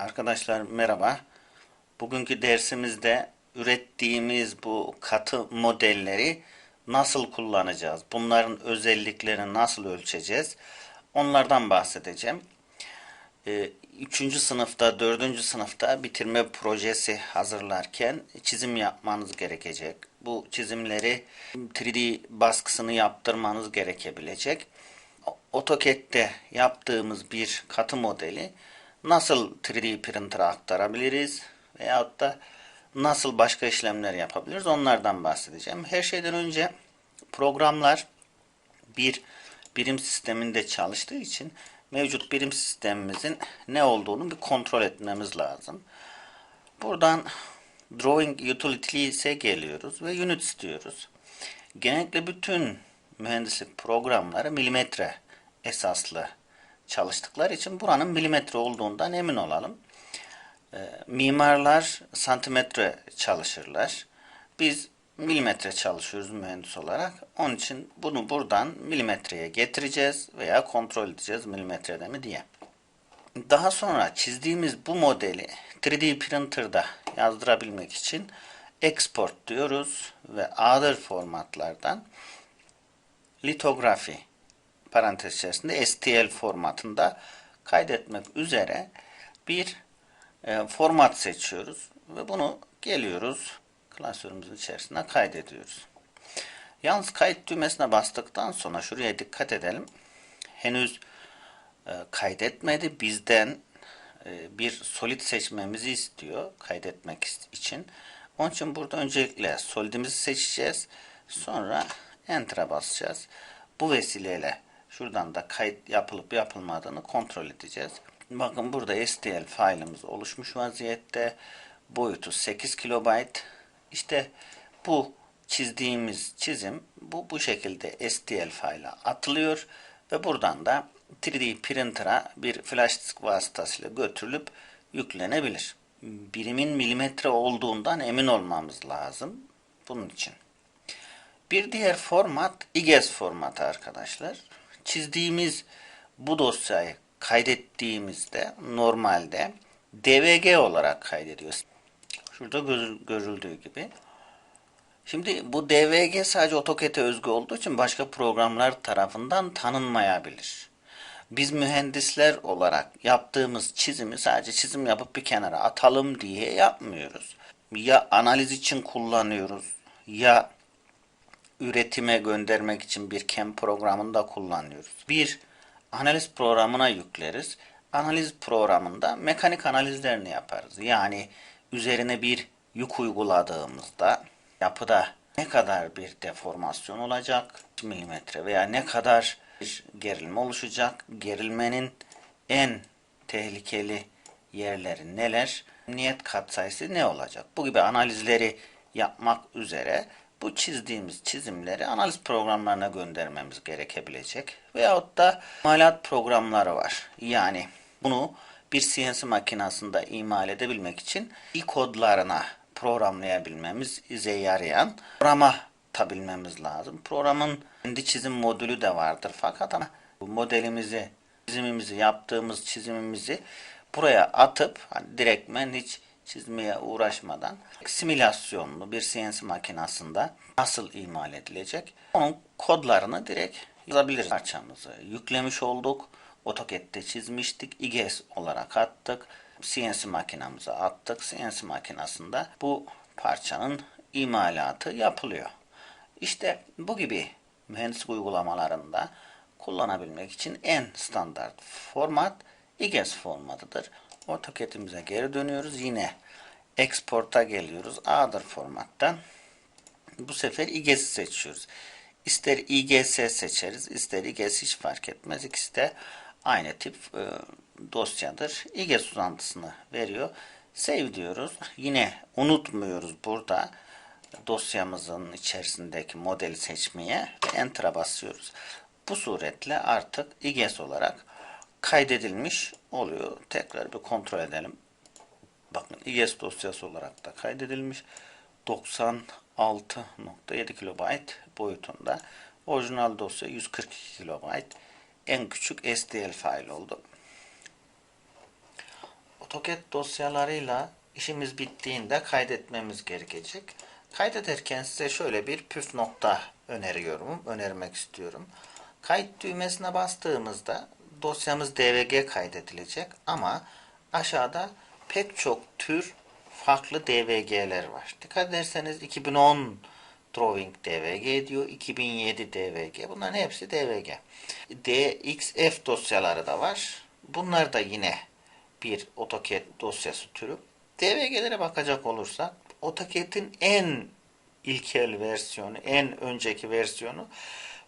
Arkadaşlar merhaba. Bugünkü dersimizde ürettiğimiz bu katı modelleri nasıl kullanacağız? Bunların özelliklerini nasıl ölçeceğiz? Onlardan bahsedeceğim. Ee, Üçüncü sınıfta, dördüncü sınıfta bitirme projesi hazırlarken çizim yapmanız gerekecek. Bu çizimleri 3D baskısını yaptırmanız gerekebilecek. AutoCAD'de yaptığımız bir katı modeli nasıl 3D printer'a aktarabiliriz veyahut da nasıl başka işlemler yapabiliriz onlardan bahsedeceğim. Her şeyden önce programlar bir birim sisteminde çalıştığı için mevcut birim sistemimizin ne olduğunu bir kontrol etmemiz lazım. Buradan Drawing Utilities'e geliyoruz ve Unit istiyoruz. Genellikle bütün mühendislik programları milimetre esaslı çalıştıkları için buranın milimetre olduğundan emin olalım. E, mimarlar santimetre çalışırlar. Biz milimetre çalışıyoruz mühendis olarak. Onun için bunu buradan milimetreye getireceğiz veya kontrol edeceğiz milimetrede mi diye. Daha sonra çizdiğimiz bu modeli 3D printer'da yazdırabilmek için export diyoruz ve other formatlardan litografi parantez içerisinde STL formatında kaydetmek üzere bir e, format seçiyoruz ve bunu geliyoruz klasörümüzün içerisine kaydediyoruz. Yalnız kayıt düğmesine bastıktan sonra şuraya dikkat edelim. Henüz e, kaydetmedi. Bizden e, bir solid seçmemizi istiyor kaydetmek için. Onun için burada öncelikle solidimizi seçeceğiz. Sonra enter'a basacağız. Bu vesileyle şuradan da kayıt yapılıp yapılmadığını kontrol edeceğiz. Bakın burada STL failimiz oluşmuş vaziyette. Boyutu 8 kilobayt. İşte bu çizdiğimiz çizim bu, bu şekilde STL faile atılıyor ve buradan da 3D printer'a bir flash disk vasıtasıyla götürülüp yüklenebilir. Birimin milimetre olduğundan emin olmamız lazım bunun için. Bir diğer format IGES formatı arkadaşlar. Çizdiğimiz bu dosyayı kaydettiğimizde normalde DVG olarak kaydediyoruz. Şurada görüldüğü gibi. Şimdi bu DVG sadece AutoCAD'e özgü olduğu için başka programlar tarafından tanınmayabilir. Biz mühendisler olarak yaptığımız çizimi sadece çizim yapıp bir kenara atalım diye yapmıyoruz. Ya analiz için kullanıyoruz ya üretime göndermek için bir CAM programında kullanıyoruz. Bir analiz programına yükleriz. Analiz programında mekanik analizlerini yaparız. Yani üzerine bir yük uyguladığımızda yapıda ne kadar bir deformasyon olacak milimetre veya ne kadar bir gerilme oluşacak. Gerilmenin en tehlikeli yerleri neler? Niyet katsayısı ne olacak? Bu gibi analizleri yapmak üzere bu çizdiğimiz çizimleri analiz programlarına göndermemiz gerekebilecek. Veyahut da imalat programları var. Yani bunu bir CNC makinasında imal edebilmek için i kodlarına programlayabilmemiz ize yarayan programa tabilmemiz lazım. Programın kendi çizim modülü de vardır fakat ama bu modelimizi, çizimimizi yaptığımız çizimimizi buraya atıp hani direktmen hiç çizmeye uğraşmadan simülasyonlu bir CNC makinasında nasıl imal edilecek onun kodlarını direkt yazabiliriz parçamızı. Yüklemiş olduk. AutoCAD'de çizmiştik. IGES olarak attık. CNC makinamıza attık. CNC makinasında bu parçanın imalatı yapılıyor. İşte bu gibi mühendislik uygulamalarında kullanabilmek için en standart format IGES formatıdır. AutoCAD'imize geri dönüyoruz. Yine Export'a geliyoruz. Other formattan. Bu sefer IGES'i seçiyoruz. İster IGS seçeriz, ister IGS hiç fark etmez. İkisi de aynı tip e, dosyadır. IGES uzantısını veriyor. Save diyoruz. Yine unutmuyoruz burada dosyamızın içerisindeki modeli seçmeye Enter'a basıyoruz. Bu suretle artık IGES olarak kaydedilmiş oluyor. Tekrar bir kontrol edelim. Bakın IGES dosyası olarak da kaydedilmiş. 96.7 kilobayt boyutunda. Orijinal dosya 142 kilobayt. En küçük STL file oldu. AutoCAD dosyalarıyla işimiz bittiğinde kaydetmemiz gerekecek. Kaydederken size şöyle bir püf nokta öneriyorum, önermek istiyorum. Kayıt düğmesine bastığımızda dosyamız DVG kaydedilecek ama aşağıda pek çok tür farklı DVG'ler var. Dikkat ederseniz 2010 Drawing DVG diyor, 2007 DVG. Bunların hepsi DVG. DXF dosyaları da var. Bunlar da yine bir AutoCAD dosyası türü. DVG'lere bakacak olursak AutoCAD'in en ilkel versiyonu, en önceki versiyonu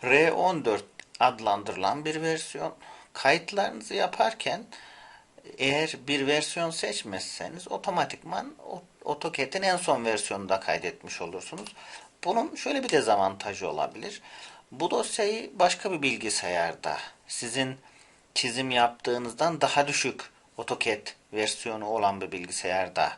R14 adlandırılan bir versiyon. Kayıtlarınızı yaparken eğer bir versiyon seçmezseniz otomatikman AutoCAD'in en son versiyonunda kaydetmiş olursunuz. Bunun şöyle bir dezavantajı olabilir. Bu dosyayı başka bir bilgisayarda sizin çizim yaptığınızdan daha düşük AutoCAD versiyonu olan bir bilgisayarda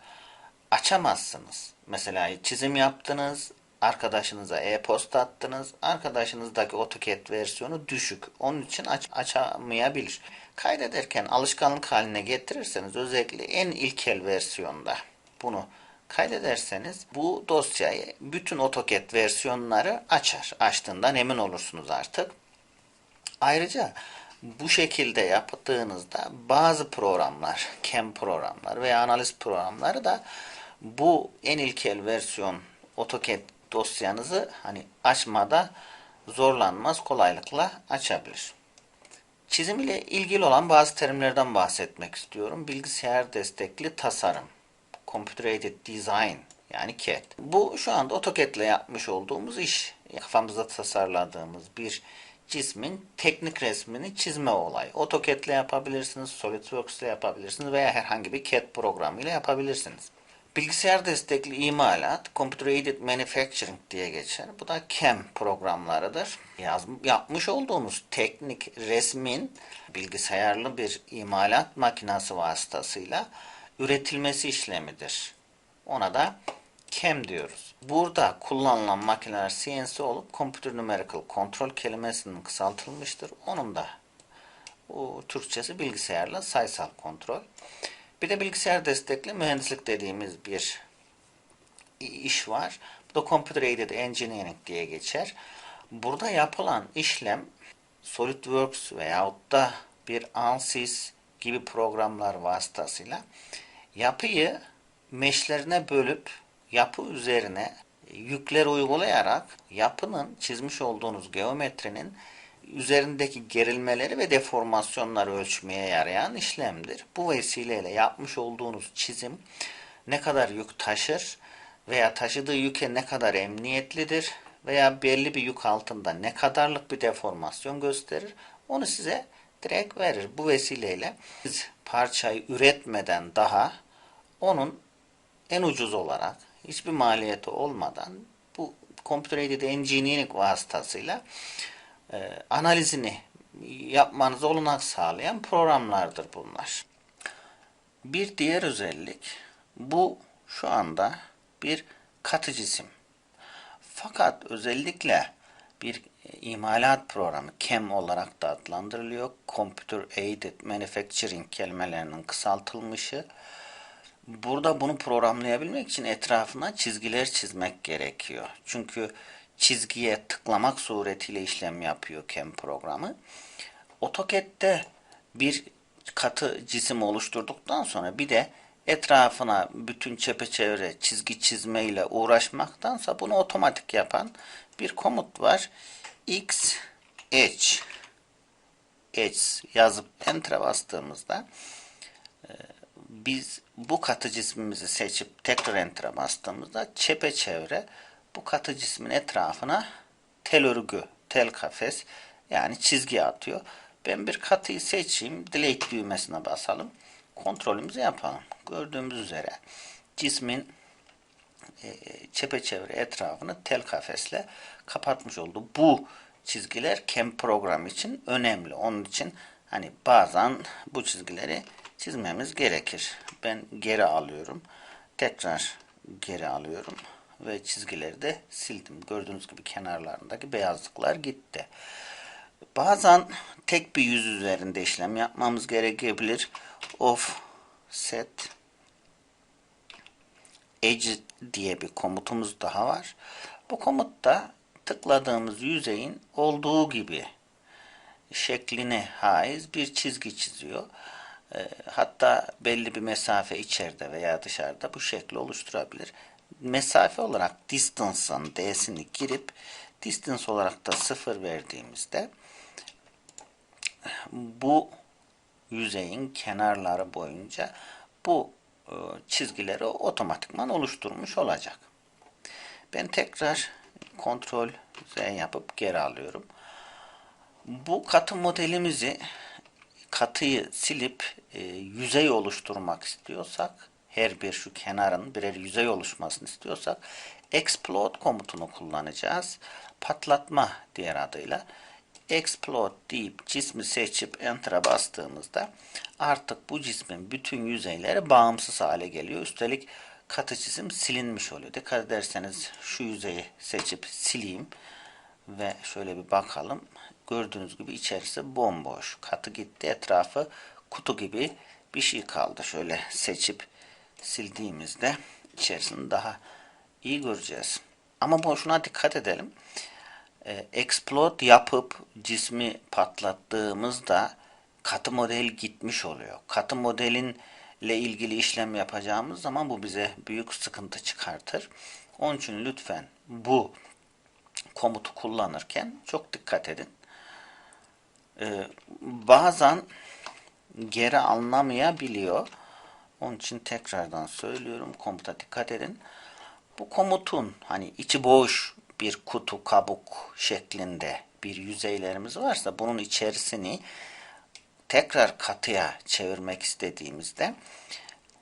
açamazsınız. Mesela çizim yaptınız, arkadaşınıza e-posta attınız, arkadaşınızdaki AutoCAD versiyonu düşük. Onun için aç açamayabilir. Kaydederken alışkanlık haline getirirseniz özellikle en ilkel versiyonda bunu kaydederseniz bu dosyayı bütün AutoCAD versiyonları açar. Açtığından emin olursunuz artık. Ayrıca bu şekilde yaptığınızda bazı programlar, CAM programlar veya analiz programları da bu en ilkel versiyon AutoCAD dosyanızı hani açmada zorlanmaz, kolaylıkla açabilir. Çizim ile ilgili olan bazı terimlerden bahsetmek istiyorum. Bilgisayar destekli tasarım, Computer Aided Design yani CAD. Bu şu anda AutoCAD ile yapmış olduğumuz iş. Kafamızda tasarladığımız bir cismin teknik resmini çizme olayı. AutoCAD ile yapabilirsiniz, SolidWorks ile yapabilirsiniz veya herhangi bir CAD programı ile yapabilirsiniz. Bilgisayar destekli imalat, Computer Aided Manufacturing diye geçer. Bu da CAM programlarıdır. Yaz, yapmış olduğumuz teknik resmin bilgisayarlı bir imalat makinesi vasıtasıyla üretilmesi işlemidir. Ona da CAM diyoruz. Burada kullanılan makineler CNC olup Computer Numerical Control kelimesinin kısaltılmıştır. Onun da o Türkçesi bilgisayarla sayısal kontrol. Bir de bilgisayar destekli mühendislik dediğimiz bir iş var. Bu da Computer Aided Engineering diye geçer. Burada yapılan işlem SolidWorks veyahut da bir ANSYS gibi programlar vasıtasıyla yapıyı meşlerine bölüp yapı üzerine yükler uygulayarak yapının çizmiş olduğunuz geometrinin üzerindeki gerilmeleri ve deformasyonları ölçmeye yarayan işlemdir. Bu vesileyle yapmış olduğunuz çizim ne kadar yük taşır veya taşıdığı yüke ne kadar emniyetlidir veya belli bir yük altında ne kadarlık bir deformasyon gösterir onu size direkt verir. Bu vesileyle siz parçayı üretmeden daha onun en ucuz olarak hiçbir maliyeti olmadan bu Computer Aided Engineering vasıtasıyla e, analizini yapmanıza olanak sağlayan programlardır bunlar. Bir diğer özellik bu şu anda bir katı cisim. Fakat özellikle bir imalat programı CAM olarak da adlandırılıyor. Computer Aided Manufacturing kelimelerinin kısaltılmışı. Burada bunu programlayabilmek için etrafına çizgiler çizmek gerekiyor. Çünkü çizgiye tıklamak suretiyle işlem yapıyor CAM programı. AutoCAD'de bir katı cisim oluşturduktan sonra bir de etrafına bütün çepeçevre çizgi çizmeyle uğraşmaktansa bunu otomatik yapan bir komut var. X Edge Edge yazıp Enter'a bastığımızda e, biz bu katı cismimizi seçip tekrar Enter'a bastığımızda çepeçevre bu katı cismin etrafına tel örgü, tel kafes yani çizgi atıyor. Ben bir katıyı seçeyim. Delete düğmesine basalım. Kontrolümüzü yapalım. Gördüğümüz üzere cismin e, çepeçevre etrafını tel kafesle kapatmış oldu. Bu çizgiler CAM program için önemli. Onun için hani bazen bu çizgileri çizmemiz gerekir. Ben geri alıyorum. Tekrar geri alıyorum ve çizgileri de sildim. Gördüğünüz gibi kenarlarındaki beyazlıklar gitti. Bazen tek bir yüz üzerinde işlem yapmamız gerekebilir. Of set edge diye bir komutumuz daha var. Bu komutta tıkladığımız yüzeyin olduğu gibi şekline haiz bir çizgi çiziyor. E, Hatta belli bir mesafe içeride veya dışarıda bu şekli oluşturabilir. Mesafe olarak distance'ın d'sini girip distance olarak da sıfır verdiğimizde bu yüzeyin kenarları boyunca bu e, çizgileri otomatikman oluşturmuş olacak. Ben tekrar kontrol Z yapıp geri alıyorum. Bu katı modelimizi katıyı silip e, yüzey oluşturmak istiyorsak her bir şu kenarın birer yüzey oluşmasını istiyorsak explode komutunu kullanacağız. Patlatma diğer adıyla explode deyip cismi seçip enter'a bastığımızda artık bu cismin bütün yüzeyleri bağımsız hale geliyor. Üstelik katı çizim silinmiş oluyor. Dikkat ederseniz şu yüzeyi seçip sileyim ve şöyle bir bakalım. Gördüğünüz gibi içerisi bomboş. Katı gitti. Etrafı kutu gibi bir şey kaldı. Şöyle seçip sildiğimizde içerisini daha iyi göreceğiz. Ama boşuna dikkat edelim. Ee, explode yapıp cismi patlattığımızda katı model gitmiş oluyor. Katı modelin ile ilgili işlem yapacağımız zaman bu bize büyük sıkıntı çıkartır. Onun için lütfen bu komutu kullanırken çok dikkat edin. Ee, bazen geri alınamayabiliyor. Onun için tekrardan söylüyorum. Komuta dikkat edin. Bu komutun hani içi boş bir kutu kabuk şeklinde bir yüzeylerimiz varsa bunun içerisini tekrar katıya çevirmek istediğimizde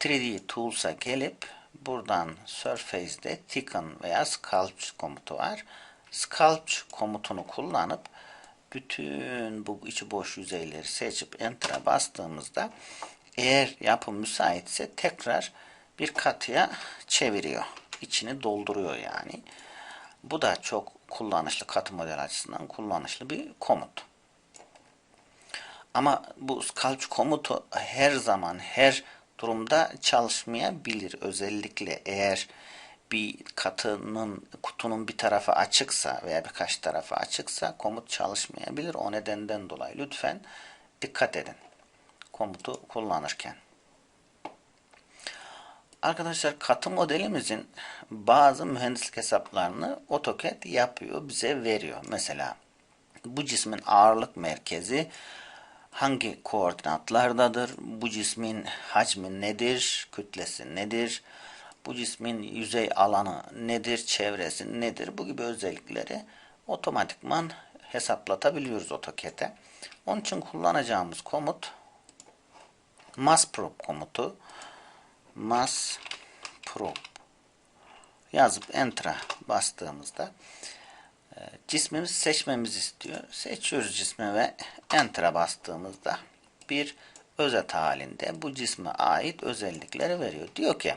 3D Tools'a gelip buradan Surface'de Thicken veya Sculpt komutu var. Sculpt komutunu kullanıp bütün bu içi boş yüzeyleri seçip Enter'a bastığımızda eğer yapı müsaitse tekrar bir katıya çeviriyor. İçini dolduruyor yani. Bu da çok kullanışlı katı model açısından kullanışlı bir komut. Ama bu sculpt komutu her zaman her durumda çalışmayabilir. Özellikle eğer bir katının kutunun bir tarafı açıksa veya birkaç tarafı açıksa komut çalışmayabilir. O nedenden dolayı lütfen dikkat edin komutu kullanırken. Arkadaşlar katı modelimizin bazı mühendislik hesaplarını AutoCAD yapıyor, bize veriyor. Mesela bu cismin ağırlık merkezi hangi koordinatlardadır? Bu cismin hacmi nedir? Kütlesi nedir? Bu cismin yüzey alanı nedir? Çevresi nedir? Bu gibi özellikleri otomatikman hesaplatabiliyoruz AutoCAD'e. Onun için kullanacağımız komut massprop komutu. massprop yazıp enter'a bastığımızda e, cismimizi seçmemizi istiyor. Seçiyoruz cismi ve enter'a bastığımızda bir özet halinde bu cisme ait özellikleri veriyor. Diyor ki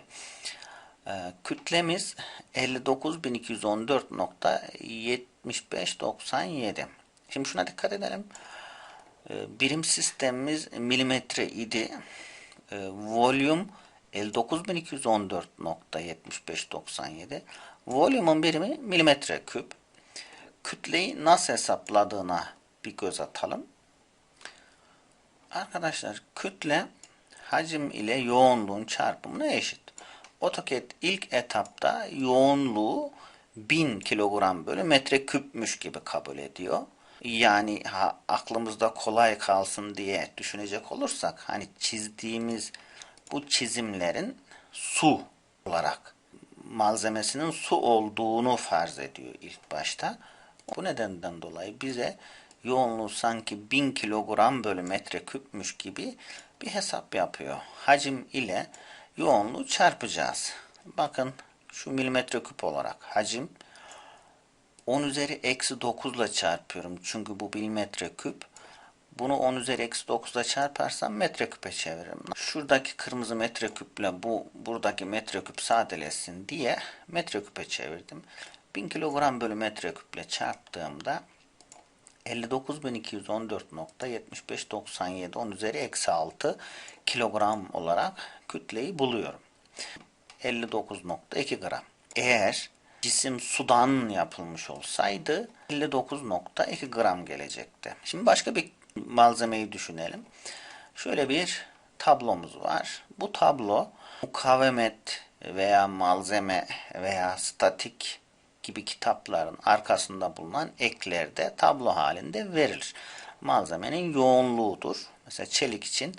e, kütlemiz 59.214.7597 Şimdi şuna dikkat edelim. E, birim sistemimiz milimetre idi. Volume 59.214.7597 Volume'un birimi milimetre küp. Kütleyi nasıl hesapladığına bir göz atalım. Arkadaşlar kütle hacim ile yoğunluğun çarpımına eşit. AutoCAD ilk etapta yoğunluğu 1000 kilogram bölü metre küpmüş gibi kabul ediyor. Yani ha, aklımızda kolay kalsın diye düşünecek olursak hani çizdiğimiz bu çizimlerin su olarak malzemesinin su olduğunu farz ediyor ilk başta. Bu nedenden dolayı bize yoğunluğu sanki 1000 kilogram bölü metre küpmüş gibi bir hesap yapıyor. Hacim ile yoğunluğu çarpacağız. Bakın şu milimetre küp olarak hacim 10 üzeri eksi 9 ile çarpıyorum. Çünkü bu milimetre küp. Bunu 10 üzeri eksi 9 ile çarparsam metreküpe çeviririm. Şuradaki kırmızı metreküple bu buradaki metreküp sadeleşsin diye metreküpe çevirdim. 1000 kilogram bölü metreküple çarptığımda 59.214.7597 10 üzeri eksi 6 kilogram olarak kütleyi buluyorum. 59.2 gram. Eğer cisim sudan yapılmış olsaydı 59.2 gram gelecekti. Şimdi başka bir malzemeyi düşünelim. Şöyle bir tablomuz var. Bu tablo mukavemet veya malzeme veya statik gibi kitapların arkasında bulunan eklerde tablo halinde verilir. Malzemenin yoğunluğudur. Mesela çelik için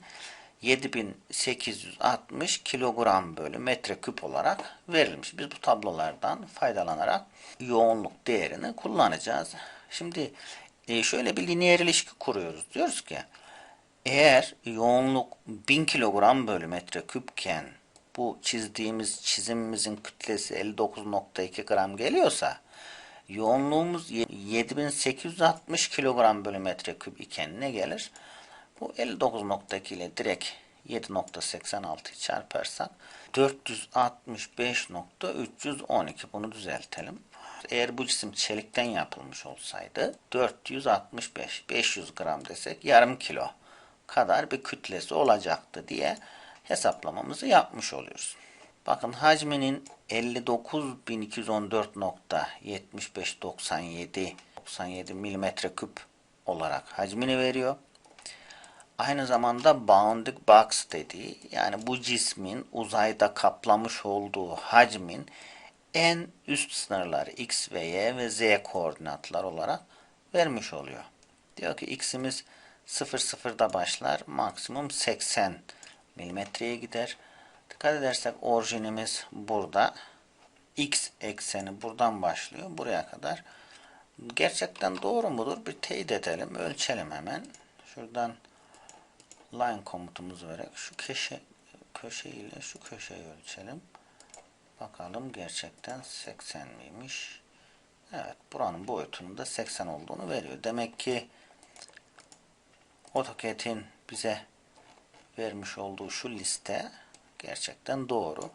7860 kilogram bölü metreküp olarak verilmiş. Biz bu tablolardan faydalanarak yoğunluk değerini kullanacağız. Şimdi e, şöyle bir lineer ilişki kuruyoruz. Diyoruz ki eğer yoğunluk 1000 kilogram bölü metreküpken bu çizdiğimiz çizimimizin kütlesi 59.2 gram geliyorsa yoğunluğumuz 7860 kilogram bölü metreküp iken ne gelir? Bu 59.2 ile direkt 7.86'yı çarparsak 465.312 bunu düzeltelim. Eğer bu cisim çelikten yapılmış olsaydı 465 500 gram desek yarım kilo kadar bir kütlesi olacaktı diye hesaplamamızı yapmış oluyoruz. Bakın hacminin 59.214.7597 97 milimetre küp olarak hacmini veriyor. Aynı zamanda bounding box dediği yani bu cismin uzayda kaplamış olduğu hacmin en üst sınırları x ve y ve z koordinatlar olarak vermiş oluyor. Diyor ki x'imiz 0 0'da başlar maksimum 80 milimetreye gider. Dikkat edersek orijinimiz burada. X ekseni buradan başlıyor. Buraya kadar. Gerçekten doğru mudur? Bir teyit edelim. Ölçelim hemen. Şuradan line komutumuzu vererek şu köşe köşe ile şu köşeyi ölçelim. Bakalım gerçekten 80 miymiş? Evet. Buranın boyutunun da 80 olduğunu veriyor. Demek ki AutoCAD'in bize vermiş olduğu şu liste gerçekten doğru.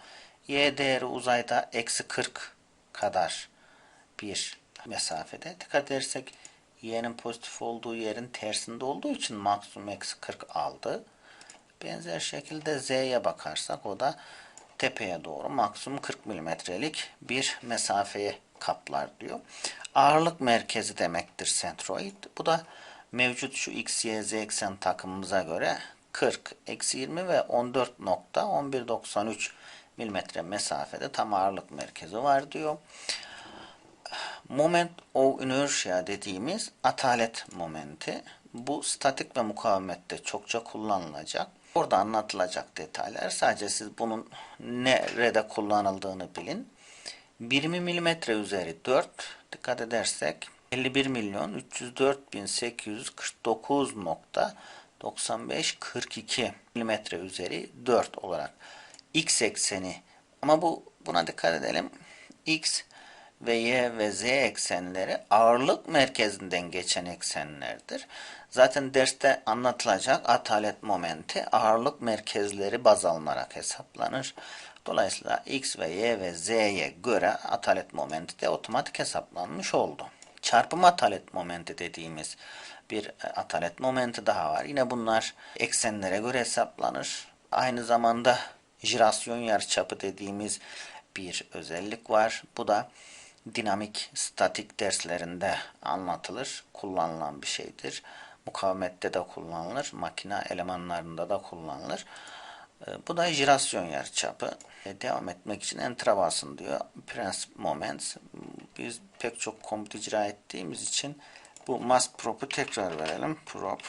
Y değeri uzayda eksi 40 kadar bir mesafede. Dikkat edersek y'nin pozitif olduğu yerin tersinde olduğu için maksimum eksi 40 aldı. Benzer şekilde z'ye bakarsak o da tepeye doğru maksimum 40 milimetrelik bir mesafeye kaplar diyor. Ağırlık merkezi demektir sentroid. Bu da mevcut şu x, y, z eksen takımımıza göre 40, eksi 20 ve 14.1193 milimetre mesafede tam ağırlık merkezi var diyor. Moment of inertia dediğimiz atalet momenti. Bu statik ve mukavemette çokça kullanılacak. Burada anlatılacak detaylar. Sadece siz bunun nerede kullanıldığını bilin. Birimi milimetre üzeri 4. Dikkat edersek 51 milyon 304 bin 849 nokta 95 42 milimetre üzeri 4 olarak x ekseni ama bu buna dikkat edelim. x ve y ve z eksenleri ağırlık merkezinden geçen eksenlerdir. Zaten derste anlatılacak atalet momenti ağırlık merkezleri baz alınarak hesaplanır. Dolayısıyla x ve y ve z'ye göre atalet momenti de otomatik hesaplanmış oldu. Çarpım atalet momenti dediğimiz bir e, atalet momenti daha var. Yine bunlar eksenlere göre hesaplanır. Aynı zamanda jirasyon yarıçapı dediğimiz bir özellik var. Bu da dinamik statik derslerinde anlatılır, kullanılan bir şeydir. Mukavemette de kullanılır, makine elemanlarında da kullanılır. E, bu da jirasyon yarıçapı. E, devam etmek için enter'a basın diyor. Prensip moments. Biz pek çok komut icra ettiğimiz için bu mask prop'u tekrar verelim. Prop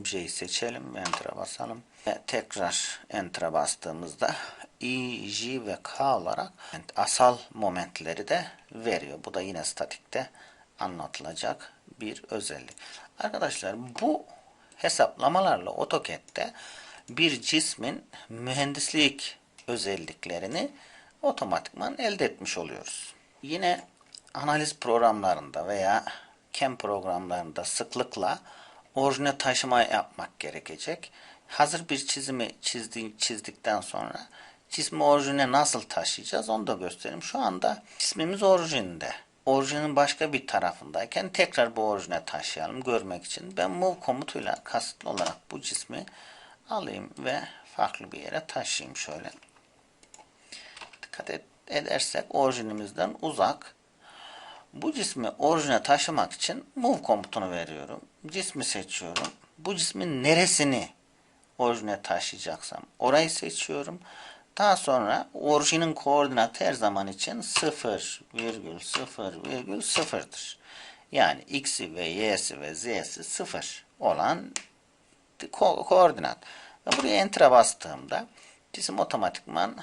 objeyi seçelim ve enter'a basalım. Ve tekrar enter'a bastığımızda I, J ve K olarak asal momentleri de veriyor. Bu da yine statikte anlatılacak bir özellik. Arkadaşlar bu hesaplamalarla AutoCAD'de bir cismin mühendislik özelliklerini otomatikman elde etmiş oluyoruz. Yine analiz programlarında veya CAM programlarında sıklıkla orijine taşıma yapmak gerekecek. Hazır bir çizimi çizdi, çizdikten sonra cismi orijine nasıl taşıyacağız onu da göstereyim. Şu anda cismimiz orijinde. orijinin başka bir tarafındayken tekrar bu orijine taşıyalım görmek için. Ben move komutuyla kasıtlı olarak bu cismi alayım ve farklı bir yere taşıyayım şöyle. Dikkat edersek orijinimizden uzak. Bu cismi orijine taşımak için move komutunu veriyorum. Cismi seçiyorum. Bu cismin neresini orijine taşıyacaksam orayı seçiyorum. Daha sonra orijinin koordinatı her zaman için 0, virgül 0, virgül 0'dır. Yani x'i ve y'si ve z'si 0 olan ko koordinat. Buraya enter'a bastığımda cisim otomatikman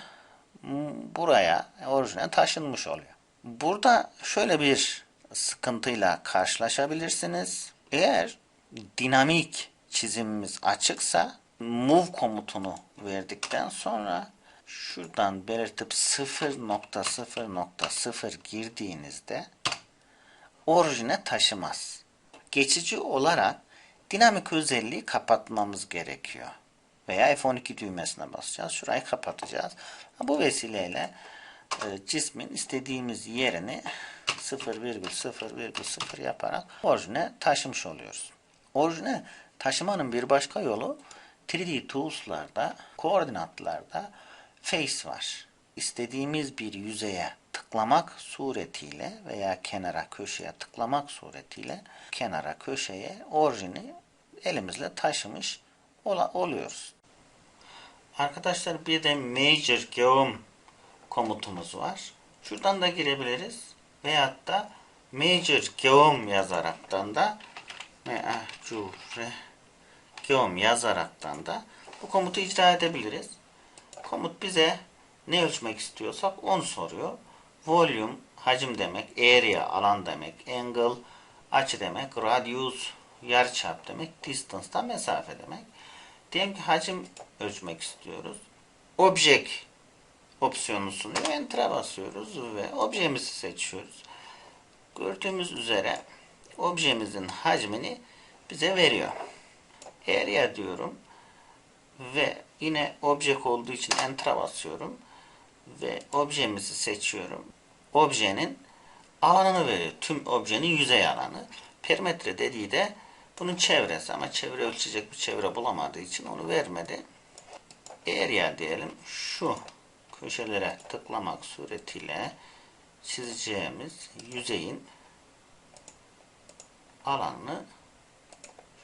buraya orijine taşınmış oluyor. Burada şöyle bir sıkıntıyla karşılaşabilirsiniz. Eğer dinamik çizimimiz açıksa move komutunu verdikten sonra şuradan belirtip 0.0.0 girdiğinizde orijine taşımaz. Geçici olarak dinamik özelliği kapatmamız gerekiyor. Veya F12 düğmesine basacağız. Şurayı kapatacağız. Bu vesileyle e, cismin istediğimiz yerini 0,0,0 yaparak orijine taşımış oluyoruz. Orijine taşımanın bir başka yolu 3D Tools'larda, koordinatlarda face var. İstediğimiz bir yüzeye tıklamak suretiyle veya kenara köşeye tıklamak suretiyle kenara köşeye orijini elimizle taşımış oluyoruz. Arkadaşlar bir de Major Geom komutumuz var. Şuradan da girebiliriz. Veyahut da Major Geom yazaraktan da Major Geom yazaraktan da bu komutu icra edebiliriz. Komut bize ne ölçmek istiyorsak onu soruyor. Volume hacim demek, area alan demek, angle açı demek, radius yarıçap demek, distance da mesafe demek. Diyelim ki hacim ölçmek istiyoruz. Object opsiyonu sunuyor. Enter'a basıyoruz ve objemizi seçiyoruz. Gördüğümüz üzere objemizin hacmini bize veriyor. Area diyorum ve yine object olduğu için enter'a basıyorum ve objemizi seçiyorum. Objenin alanını veriyor. Tüm objenin yüzey alanı. Perimetre dediği de bunun çevresi ama çevre ölçecek bir çevre bulamadığı için onu vermedi. Area diyelim şu köşelere tıklamak suretiyle çizeceğimiz yüzeyin alanını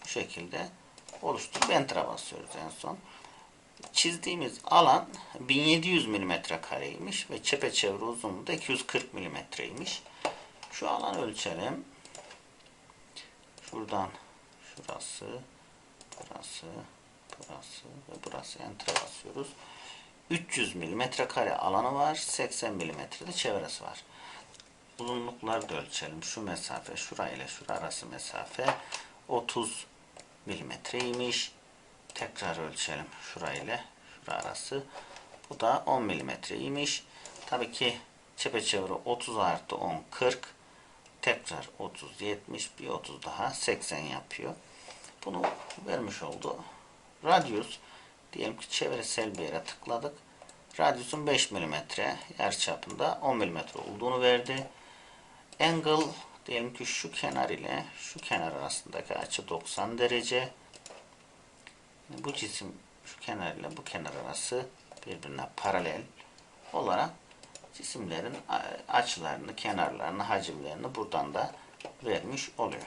şu şekilde oluşturup enter'a basıyoruz en son. Çizdiğimiz alan 1700 mm kareymiş ve çepeçevre uzunluğu da 240 mm'ymiş. Şu alanı ölçelim. Şuradan şurası, burası, burası ve burası enter'a basıyoruz. 300 mm kare alanı var. 80 mm de çevresi var. Uzunlukları da ölçelim. Şu mesafe, şurayla şura arası mesafe 30 milimetreymiş. Tekrar ölçelim şurayla şura arası. Bu da 10 milimetreymiş. Tabii ki çepeçevre 30 artı 10 40. Tekrar 30 70 bir 30 daha 80 yapıyor. Bunu vermiş oldu. Radius diyelim ki çevresel bir yere tıkladık. Radiusun 5 mm yarıçapında 10 mm olduğunu verdi. Angle diyelim ki şu kenar ile şu kenar arasındaki açı 90 derece. Bu cisim şu kenar ile bu kenar arası birbirine paralel olarak cisimlerin açılarını, kenarlarını, hacimlerini buradan da vermiş oluyor.